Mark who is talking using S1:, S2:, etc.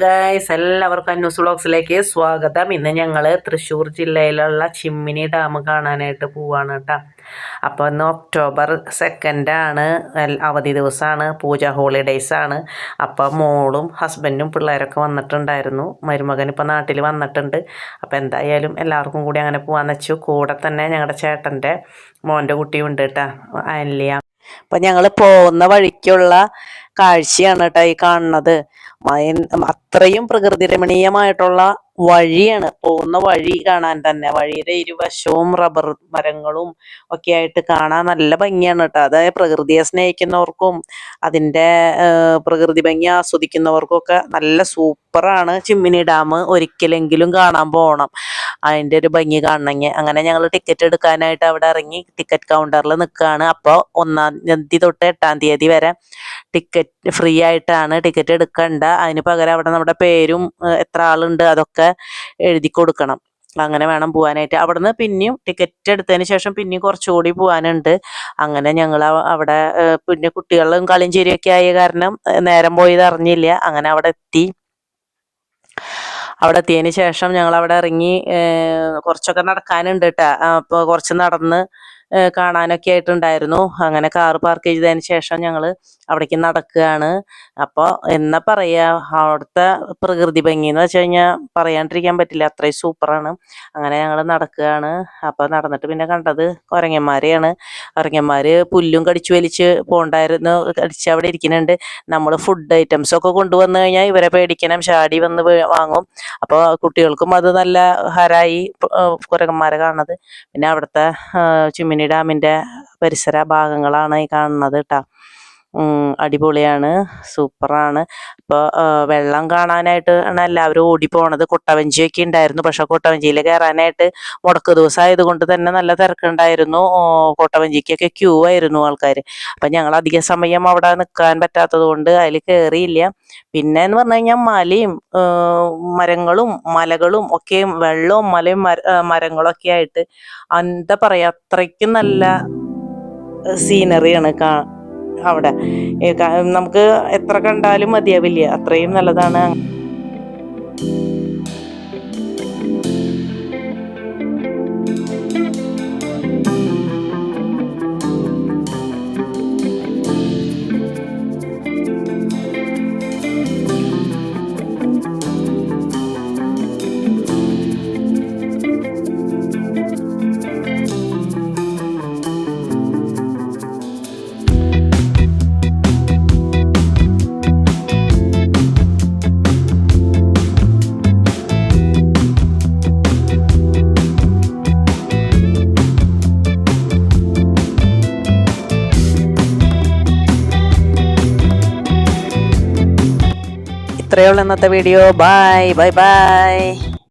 S1: Guys എല്ലാവർക്കും news വ്ളോഗ്സിലേക്ക് സ്വാഗതം. ഇന്ന് ഞങ്ങൾ തൃശ്ശൂർ ജില്ലയിലുള്ള ചിമ്മിനി ഡാം കാണാനായിട്ട് പോവാണ് കേട്ടോ അപ്പോൾ ഇന്ന് ഒക്ടോബർ സെക്കൻഡാണ് അവധി ദിവസമാണ് പൂജ ഹോളിഡേയ്സ് ആണ്. അപ്പോൾ മോളും ഹസ്ബൻഡും പിള്ളേരൊക്കെ വന്നിട്ടുണ്ടായിരുന്നു. മരുമകൻ ഇപ്പോൾ നാട്ടിൽ വന്നിട്ടുണ്ട്. അപ്പോൾ എന്തായാലും എല്ലാവർക്കും കൂടി അങ്ങനെ പോകാമെന്ന് വെച്ചു. കൂടെ തന്നെ ഞങ്ങളുടെ ചേട്ടന്റെ മോന്റെ കുട്ടിയും ഉണ്ട് കേട്ടോ അനിലിയ അപ്പം ഞങ്ങൾ പോകുന്ന വഴിക്കുള്ള കാഴ്ചയാണ് കേട്ടോ ഈ കാണുന്നത്. മയ- അത്രയും പ്രകൃതി രമണീയമായിട്ടുള്ള വഴിയാണ്. പോകുന്ന വഴി കാണാൻ തന്നെ. വഴിയുടെ ഇരുവശവും റബ്ബർ മരങ്ങളും ഒക്കെ ആയിട്ട് കാണാൻ നല്ല ഭംഗിയാണ് കേട്ടോ. അതായത് പ്രകൃതിയെ സ്നേഹിക്കുന്നവർക്കും അതിന്റെ പ്രകൃതി ഭംഗി ആസ്വദിക്കുന്നവർക്കും ഒക്കെ നല്ല സൂപ്പറാണ് ചിമ്മിനി ഡാം ഒരിക്കലെങ്കിലും കാണാൻ പോകണം അതിന്റെ ഒരു ഭംഗി കാണണമെങ്കിൽ അങ്ങനെ ഞങ്ങൾ ടിക്കറ്റ് എടുക്കാനായിട്ട് അവിടെ ഇറങ്ങി ടിക്കറ്റ് കൗണ്ടറിൽ നിൽക്കുകയാണ് അപ്പോൾ ഒന്നാം തീയതി തൊട്ട് എട്ടാം തീയതി വരെ ടിക്കറ്റ് ഫ്രീ ആയിട്ടാണ് ടിക്കറ്റ് എടുക്കണ്ട. അതിന് പകരം അവിടെ നമ്മുടെ പേരും എത്ര ആളുണ്ട് അതൊക്കെ എഴുതി കൊടുക്കണം. അങ്ങനെ വേണം പോകാനായിട്ട് അവിടുന്ന് പിന്നെയും ടിക്കറ്റ് എടുത്തതിന് ശേഷം പിന്നെയും കുറച്ചുകൂടി പോകാനുണ്ട് അങ്ങനെ ഞങ്ങൾ അവിടെ പിന്നെ കുട്ടികളും കളിയും ആയ കാരണം നേരം പോയത് അറിഞ്ഞില്ല. അങ്ങനെ അവിടെ എത്തി. അവിടെ എത്തിയതിന് ശേഷം ഞങ്ങൾ അവിടെ ഇറങ്ങി കുറച്ചൊക്കെ നടക്കാനുണ്ട് കേട്ടോ അപ്പോൾ കുറച്ച് നടന്ന് കാണാനൊക്കെ ആയിട്ടുണ്ടായിരുന്നു. അങ്ങനെ കാറ് പാർക്ക് ചെയ്തതിന് ശേഷം ഞങ്ങൾ അവിടേക്ക് നടക്കുകയാണ്. അപ്പോൾ എന്നാ പറയുക അവിടുത്തെ പ്രകൃതി ഭംഗി എന്ന് വെച്ച് കഴിഞ്ഞാൽ പറയാണ്ടിരിക്കാൻ പറ്റില്ല. അത്രയും സൂപ്പറാണ്. അങ്ങനെ ഞങ്ങൾ നടക്കുകയാണ്. അപ്പോൾ നടന്നിട്ട് പിന്നെ കണ്ടത് കുരങ്ങന്മാരെയാണ്. കുരങ്ങന്മാർ പുല്ലും കടിച്ചു വലിച്ച് പോണ്ടായിരുന്നു. കടിച്ച് അവിടെ ഇരിക്കുന്നുണ്ട്. നമ്മൾ ഫുഡ് ഐറ്റംസ് ഒക്കെ കൊണ്ടുവന്നു കഴിഞ്ഞാൽ ഇവരെ പേടിക്കണം. ചാടി വന്ന് വാങ്ങും. അപ്പോൾ കുട്ടികൾക്കും അത് നല്ല ഹരായി കുരങ്ങന്മാരെ കാണുന്നത്. പിന്നെ അവിടുത്തെ ആ, ചിമ്മിനി ഡാമിന്റെ പരിസര ഭാഗങ്ങളാണ് ഈ കാണുന്നത് കേട്ടോ. അടിപൊളിയാണ് സൂപ്പറാണ്. ഇപ്പോൾ വെള്ളം കാണാനായിട്ട് ആണ് എല്ലാവരും ഓടി കൊട്ടവഞ്ചി കൊട്ടവഞ്ചിയൊക്കെ ഉണ്ടായിരുന്നു. പക്ഷെ കൊട്ടവഞ്ചിയിൽ കയറാനായിട്ട് മുടക്ക് ദിവസം കൊണ്ട് തന്നെ നല്ല തിരക്കുണ്ടായിരുന്നു. കൊട്ടവഞ്ചിക്കൊക്കെ ക്യൂ ആയിരുന്നു ആൾക്കാർ അപ്പം ഞങ്ങൾ അധിക സമയം അവിടെ നിൽക്കാൻ പറ്റാത്തത് കൊണ്ട് അതിൽ കയറിയില്ല പിന്നെ എന്ന് പറഞ്ഞു കഴിഞ്ഞാൽ മലയും മരങ്ങളും മലകളും ഒക്കെ വെള്ളവും മലയും മരങ്ങളും ഒക്കെ ആയിട്ട് എന്താ പറയുക അത്രയ്ക്കും നല്ല സീനറിയാണ് കാ അവിടെ. നമുക്ക് എത്ര കണ്ടാലും മതിയാവില്ല. അത്രയും നല്ലതാണ്. ഇത്രയുള്ള ഇന്നത്തെ വീഡിയോ ബൈ ബൈ ബൈ